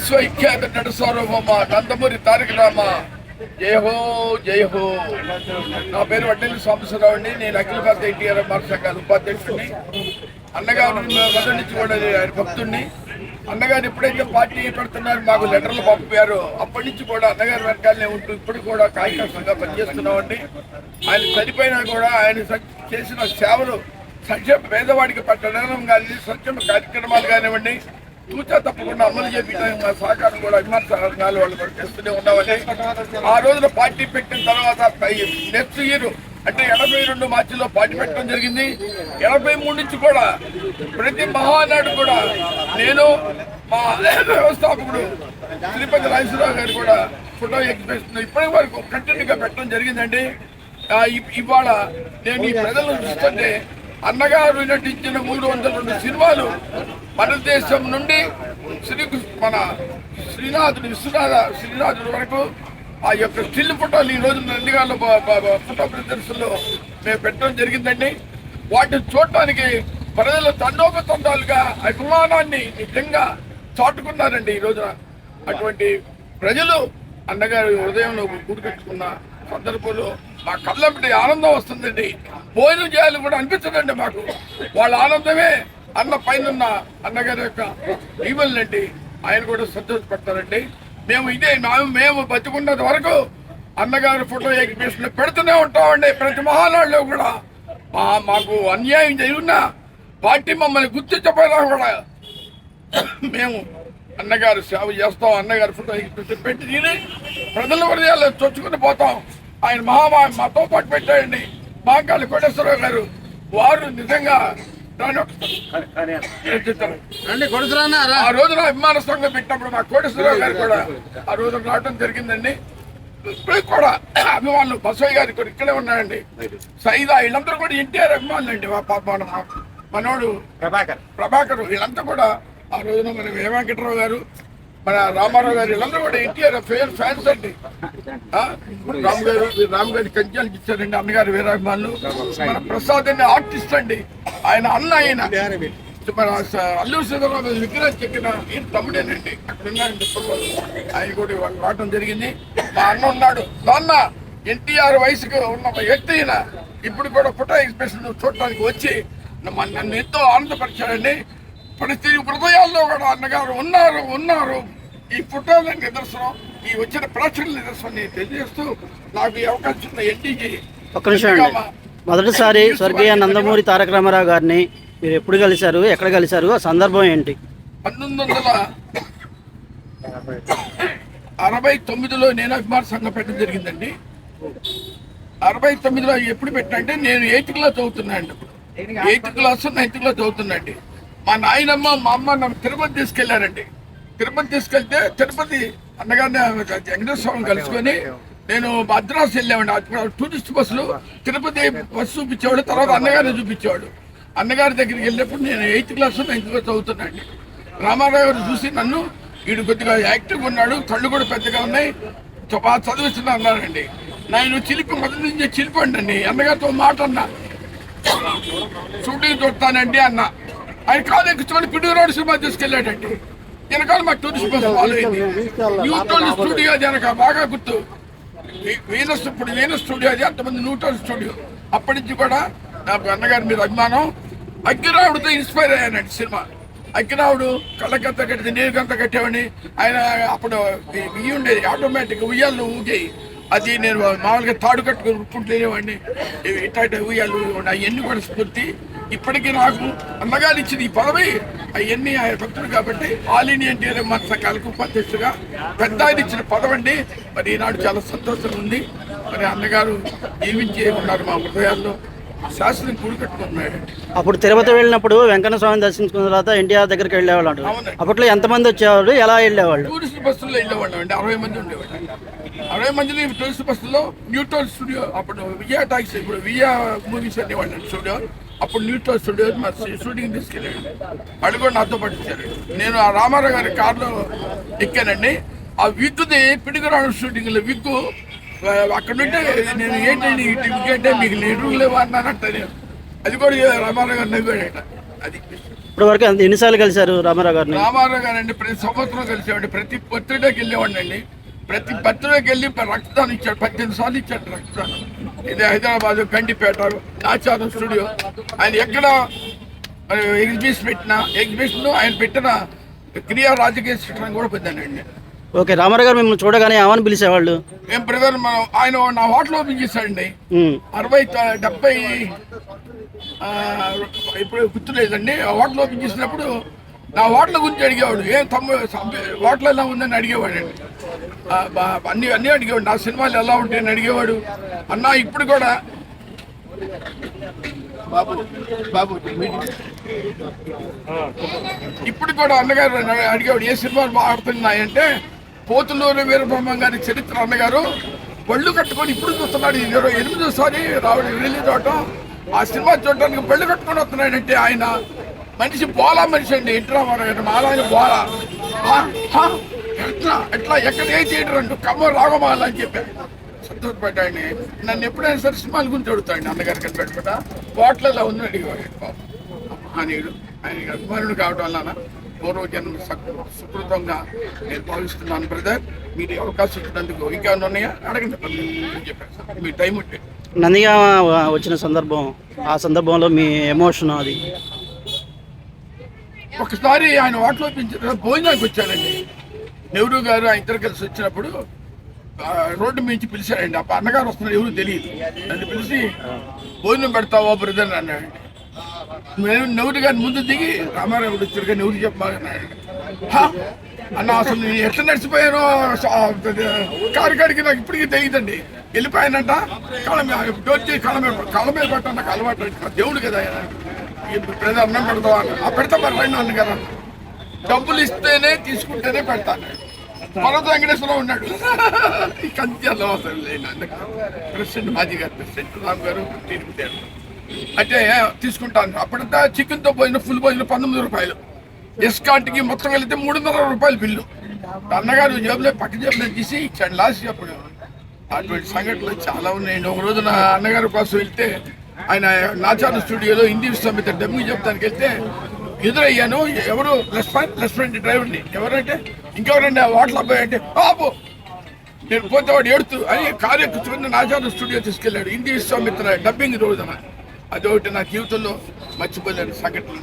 విశ్వవిఖ్యాత నటు సార్వభౌమ నందమూరి తారక రామ. జయ హో జయ హో నా పేరు వడ్డెల్లి సాంబశివరావు అండి. నేను అఖిల భారత ఎన్టీఆర్ మహాసంఘాల ఉపాధ్యక్షుడిని. అన్నగారు మొదటి నుంచి కూడా ఆయన భక్తుడిని. అన్నగారు ఎప్పుడైతే పార్టీ పెడుతున్నారు మాకు లెటర్లు పంపారు అప్పటి నుంచి కూడా అన్నగారి వెనకాలనే ఉంటూ ఇప్పుడు కూడా కార్యకర్తగా పనిచేస్తున్నామండి. ఆయన చనిపోయినా కూడా ఆయన చేసిన సేవలు సంక్షేమ పేదవాడికి పట్టడం కానీ సంక్షేమ కార్యక్రమాలు కానివ్వండి తూచా తప్పకుండా అమలు చేపించడానికి మా సహకారం కూడా అభిమాన సంఘాలు వాళ్ళు కూడా చేస్తూనే ఉన్నామని ఆ రోజున పార్టీ పెట్టిన తర్వాత నెక్స్ట్ ఇయర్ అంటే ఎనభై రెండు మార్చిలో పార్టీ పెట్టడం జరిగింది. ఎనభై మూడు నుంచి కూడా ప్రతి మహానాడు కూడా నేను మా వ్యవస్థాపకుడు తిరుపతి రాజేశ్వరరావు గారు కూడా ఫోటో ఎగ్జిబిషన్ ఇప్పటి వరకు కంటిన్యూ పెట్టడం జరిగిందండి. ఇవాళ నేను ఈ ప్రజలను చూస్తుంటే అన్నగారు నటించిన మూడు వందల రెండు సినిమాలు మన దేశం నుండి శ్రీ మన శ్రీనాథుడు విశ్వనాథ శ్రీనాథుడు వరకు ఆ యొక్క స్టిల్ ఫోటోలు ఈ రోజు నందిగాల ఫోటో ప్రదర్శనలో మేము పెట్టడం జరిగిందండి. వాటిని చూడటానికి ప్రజలు తండోపతండాలుగా అభిమానాన్ని నిజంగా చాటుకున్నారండి ఈ రోజున. అటువంటి ప్రజలు అన్నగారి హృదయంలో గుర్తుపెట్టుకున్న సందర్భంలో మా కళ్ళంపటి ఆనందం వస్తుందండి. భోజనం చేయాలి కూడా అనిపించదండి మాకు. వాళ్ళ ఆనందమే అన్న పైన అన్నగారి యొక్క ఈవెల్నండి ఆయన కూడా సంతోషపడతారండి. మేము ఇదే మేము మేము వరకు అన్నగారి ఫోటో ఎగ్జిబిషన్ పెడుతూనే ఉంటామండి. ప్రతి మహానాడులో కూడా. మా మాకు అన్యాయం జరిగినా పార్టీ మమ్మల్ని గుర్తించపోయినా కూడా మేము అన్నగారు సేవ చేస్తాం. అన్నగారి ఫోటో ఎగ్జిబిషన్ పెట్టి తిని ప్రజల హృదయాల్లో చొచ్చుకుని పోతాం. ఆయన మహామా మాతో పాటు పెట్టాడండి. మాంకాళి కోటేశ్వరరావు గారు వారు నిజంగా ఆ రోజున అభిమాన సంఘం పెట్టినప్పుడు మా కోటేశ్వరరావు గారు కూడా ఆ రోజున రావడం జరిగిందండి. ఇప్పుడు కూడా అభిమానులు బసవయ్య గారి కూడా ఇక్కడే ఉన్నాయండి సైదా వీళ్ళందరూ కూడా ఎన్టీఆర్ అభిమానులు అండి. మా పాప మన మనోడు ప్రభాకర్. ప్రభాకర్ వీళ్ళంతా కూడా ఆ రోజున మన వే వెంకటరావు గారు మన రామారావు గారు వీళ్ళందరూ కూడా ఎన్టీఆర్ ఫేర్ ఫ్యాన్స్ అండి. రామ్ గారు రామ్ గారి కంచాలకి ఇచ్చారండి అన్నగారు వీరాభిమానులు. మన ప్రసాద్ అనే ఆర్టిస్ట్ అండి. ఆయన అన్న ఆయన. మన అల్లూరు సీతారామ విగ్రహం చెక్కిన ఈయన తమ్ముడేనండి. అక్కడ ఆయన కూడా రావటం జరిగింది. మా అన్న ఉన్నాడు. నాన్న ఎన్టీఆర్ వయసుకు ఉన్న వ్యక్తి ఇప్పుడు కూడా ఫోటో ఎగ్జిబిషన్ చూడటానికి వచ్చి నన్ను ఎంతో ఆనందపరిచాడండి. ప్రతి హృదయాల్లో కూడా అన్నగారు ఉన్నారు ఉన్నారు. ఈ ఫోటోల నిదర్శనం ఈ వచ్చిన ప్రేక్షకుల నిదర్శనం నేను తెలియజేస్తూ నాకు ఈ అవకాశం ఉన్న ఎన్టీజీ ఒక్క నిమిషం అండి. మొదటిసారి స్వర్గీయ నందమూరి తారక రామారావు గారిని మీరు ఎప్పుడు కలిశారు ఎక్కడ కలిశారు ఆ సందర్భం ఏంటి? పంతొమ్మిది వందల అరవై తొమ్మిదిలో నేను అభిమాన సంఘం పెట్టడం జరిగిందండి. అరవై తొమ్మిదిలో ఎప్పుడు పెట్టంటే నేను ఎయిత్ క్లాస్ చదువుతున్నాను ఎయిత్ క్లాస్ నైన్త్ క్లాస్ చదువుతున్నాండి మా నాయనమ్మ మా అమ్మ నన్ను తిరుపతి తీసుకెళ్ళారండి. తిరుపతి తీసుకెళ్తే తిరుపతి అన్నగారిని వెంకటేశ్వర స్వామిని కలుసుకొని నేను మద్రాసు వెళ్ళామండి. టూరిస్ట్ బస్సులు. తిరుపతి బస్సు చూపించేవాడు తర్వాత అన్నగారిని చూపించేవాడు. అన్నగారి దగ్గరికి వెళ్ళినప్పుడు నేను ఎయిత్ క్లాస్ నైన్త్ క్లాస్ చదువుతున్నాండి రామారావు గారు చూసి నన్ను వీడు కొద్దిగా యాక్టివ్గా ఉన్నాడు కళ్ళు కూడా పెద్దగా ఉన్నాయి బాగా చదివిస్తున్నా అన్నారండి. నేను చిలిపి మొదటి నుంచి చిలిపండి అండి అన్నగారితో మాట అన్నా షూటింగ్ చూస్తానండి అన్న. ఆయన కాలు ఎక్కుచుకొని పిడుగు రోడ్ సినిమా తీసుకెళ్ళాడండి. వెనకాల మా టూరిస్ట్ బస్ ఫాలో అయింది న్యూట్రల్ స్టూడియో అది వెనక బాగా గుర్తు. వీనస్ ఇప్పుడు వీనస్ స్టూడియో అది అంతమంది న్యూట్రల్ స్టూడియో. అప్పటి నుంచి కూడా నాకు అన్నగారి మీద అభిమానం. అగ్గిరావుడితో ఇన్స్పైర్ అయ్యానండి సినిమా. అగ్గిరావుడు కళ్ళకంత కట్టి నీరుకంత కట్టేవాడిని. ఆయన అప్పుడు ఇవి ఉండేది ఆటోమేటిక్ ఉయ్యాలు ఊగేయి అది నేను మామూలుగా తాడు కట్టుకుని ఉప్పుకుంటేనేవాడిని ఇవి ఇట్లాంటి ఉయ్యాలు అవన్నీ కూడా స్ఫూర్తి. ఇప్పటికీ నాకు అన్నగారు ఇచ్చిన ఈ పదవి అవన్నీ ఆయన భక్తుడు కాబట్టి ఆల్ ఇండియా ఎన్టీఆర్ మన సంఘాలకు ఉపాధ్యక్షుగా పెద్ద ఆయన ఇచ్చిన పదవి అండి మరి ఈనాడు చాలా సంతోషంగా ఉంది. మరి అన్నగారు జీవించి ఉన్నారు మా హృదయాల్లో. శాస్త్రం కూడి కట్టుకున్నాడండి అప్పుడు తిరుపతి వెళ్ళినప్పుడు వెంకన్న స్వామిని దర్శించుకున్న తర్వాత ఎన్టీఆర్ దగ్గరికి వెళ్ళేవాళ్ళు. అప్పట్లో ఎంతమంది వచ్చేవాళ్ళు? ఎలా వెళ్ళేవాళ్ళు? టూరిస్ట్ బస్సుల్లో వెళ్ళేవాళ్ళం అండి. అరవై మంది ఉండేవాళ్ళం. అరవై మందిని టూరిస్ట్ బస్సులో న్యూట్రల్ స్టూడియో అప్పుడు విజయ టాక్సీ ఇప్పుడు విజయ మూవీస్ అనేవాళ్ళం స్టూడియో అప్పుడు న్యూట్రల్ స్టూడియో మా షూటింగ్ తీసుకెళ్ళాడు. వాళ్ళు కూడా నాతో పాటు ఇచ్చారు నేను ఆ రామారావు గారి కార్లో ఎక్కానండి. ఆ విగ్గుది పిడిగరాడు షూటింగ్లో విగ్గు అక్కడ నుండి నేను ఏంటండి ఇటు విగ్గు అంటే మీకు ఎదురు లేవా అన్నానంట నేను. అది కూడా రామారావు గారు నవ్వాడట అది ఇప్పటి వరకు ఎంత- ఎన్నిసార్లు కలిశారు రామారావు గారిని? రామారావు గారండి ప్రతి సంవత్సరం కలిసేవాడి ప్రతి బర్త్డేకి వెళ్ళేవాడిని అండి. ప్రతి బర్త్డేకి వెళ్ళి రక్తదానం ఇచ్చాడు పద్దెనిమిది సార్లు ఇచ్చాడు రక్తదానం ఇది హైదరాబాద్ గండిపేట నాచారం స్టూడియో. ఆయన ఎక్కడ ఎగ్జిబిషన్ పెట్టిన ఎగ్జిబిషన్ ఆయన పెట్టిన క్రియా రాజకీయ శిక్షణ కూడా పొందానండి ఓకే రామారావు గారు మిమ్మల్ని చూడగానే ఏమని పిలిచేవాళ్ళు? ఏం బ్రదర్ మనం ఆయన నా హోటల్ ఓపెన్ చేశాడండి అరవై డెబ్బై ఇప్పుడు గుర్తులేదండి. హోటల్ ఓపెన్ చేసినప్పుడు నా ఓట్ల గురించి అడిగేవాడు. ఏం తమ్ము హోటల్ ఎలా ఉందని అడిగేవాడు అన్ని అన్నీ అడిగేవాడు. నా సినిమాలు ఎలా ఉంటాయని అడిగేవాడు. అన్న ఇప్పుడు కూడా బాబు బాబు ఇప్పుడు కూడా అన్నగారు అడిగేవాడు ఏ సినిమాలు ఆడుతున్నాయంటే పోతులూరు వీరబ్రహ్మం గారి చరిత్ర అన్నగారు బళ్ళు కట్టుకొని ఇప్పుడు చూస్తున్నాడు. ఇది ఇరవై ఎనిమిదోసారి రావడం రిలీజ్ అవటం ఆ సినిమా చూడడానికి బళ్ళు కట్టుకొని వస్తున్నాడంటే ఆయన మనిషి పోలా మనిషి అండి. ఎట్లా రామారావు గారు బోలా. ఎట్లా? ఎట్లా? ఎక్కడ ఏం చేయడం అంటూ కమ్మ రాగమాల అని చెప్పారు సంతోషపడ్డాయని నన్ను ఎప్పుడైనా సరే సినిమాల గురించి అడుగుతాడు అన్నగారు కనిపెట్టుకుంటా. హోటల్లో ఉంది అడిగేవాడు పాపం. మహనీయుడు. ఆయన అభిమానుడు కావడం వలన పూర్వ జన్మ సుకృతంగా నేను భావిస్తున్నాను బ్రదర్. మీరు అవకాశం ఇచ్చినందుకు ఇంకేమైనా ఉన్నాయా? అడగండి చెప్పాను మీ టైం ఉంటే. నందిగా వచ్చిన సందర్భం ఆ సందర్భంలో మీ ఎమోషన్ అది. ఒకసారి ఆయన హోటల్ ఓపించిన భోజనానికి వచ్చారండి నెహ్రూ గారు ఆయన ఇద్దరు కలిసి వచ్చినప్పుడు రోడ్డు మించి పిలిచారండి అప్పుడు అన్నగారు వస్తున్నారు ఎవరు తెలియదు. నన్ను పిలిచి భోజనం పెడతావా బ్రదర్ అన్నాడు. నేను నెహ్రూ గారిని ముందు దిగి రామారావు వచ్చారు కానీ నెహ్రూ చెప్పమన్నాడు అన్న అసలు నేను ఎట్లా నడిచిపోయానో స- కారు కాడికి నాకు ఇప్పటికీ తెలియదండి. వెళ్ళిపోయానంట కళ్ళ మీద డోర్ చేసి కళ్ళ మీద కళ్ళ మీద పెట్టాను నాకు అలవాటు దేవుడు కదా ఆయన. ప్రజలు అన్నం పెడతావా ఆ పెడతా మరి రండి అన్న కదా. డబ్బులు ఇస్తేనే తీసుకుంటేనే పెడతాను పర్వత వెంకటేశ్వరరావు ఉన్నాడు. ఈ కంత్యాల్లో అసలు లేని ప్రెసిడెంట్ మాజీ గారు ప్రెసిడెంట్ రామ్ గారు తీరుకుంటారు అంటే తీసుకుంటాను అప్పుడంతా చికెన్తో పోయిన ఫుల్ పోయిన పంతొమ్మిది రూపాయలు. ఎస్కాట్కి మొత్తం వెళితే మూడున్నర రూపాయలు బిల్లు. అన్నగారు జేబులో పక్క జేబులో తీసి ఇచ్చాడు లాస్ట్ అప్పుడు. అటువంటి సంఘటనలు చాలా ఉన్నాయండి ఒక రోజు నా అన్నగారి కోసం వెళ్తే ఆయన నాచార స్టూడియోలో హిందీ సమితి డబ్బు చెప్తానికి వెళ్తే ఎదురయ్యాను ఎవరు రెస్పాండ్ రెస్టారెంట్ డ్రైవర్ని ఎవరంటే ఇంకెవరండి ఆ వాటర్ అబ్బాయి అంటే బాబు నేను పోతే వాడు ఏడుతూ అని కారు ఎక్కుచుకుని నాచార స్టూడియో తీసుకెళ్ళాడు హిందీ విశ్వామిత్ర డబ్బింగ్ రోజున. ఒకటి నా జీవితంలో మర్చిపోలేని సంఘటన.